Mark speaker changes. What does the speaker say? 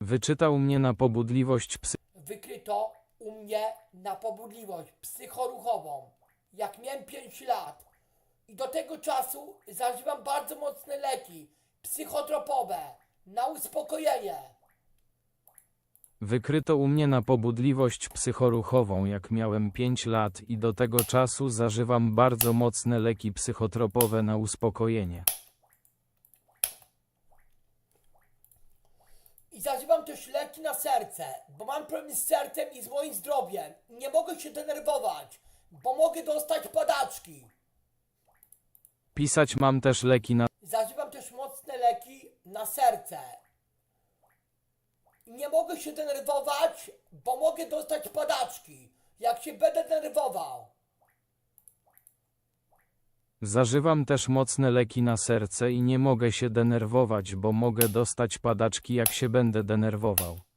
Speaker 1: Wyczytał mnie na pobudliwość psy.
Speaker 2: Wykryto u mnie na pobudliwość psychoruchową, jak miałem 5 lat. I do tego czasu zażywam bardzo mocne leki psychotropowe na uspokojenie.
Speaker 1: Wykryto u mnie na pobudliwość psychoruchową, jak miałem 5 lat i do tego czasu zażywam bardzo mocne leki psychotropowe na uspokojenie.
Speaker 2: I zażywam też leki na serce, bo mam problem z sercem i z moim zdrowiem. Nie mogę się denerwować, bo mogę dostać padaczki.
Speaker 1: Pisać mam też leki na
Speaker 2: Zażywam też mocne leki na serce. Nie mogę się denerwować, bo mogę dostać padaczki. Jak się będę denerwował.
Speaker 1: Zażywam też mocne leki na serce i nie mogę się denerwować, bo mogę dostać padaczki jak się będę denerwował.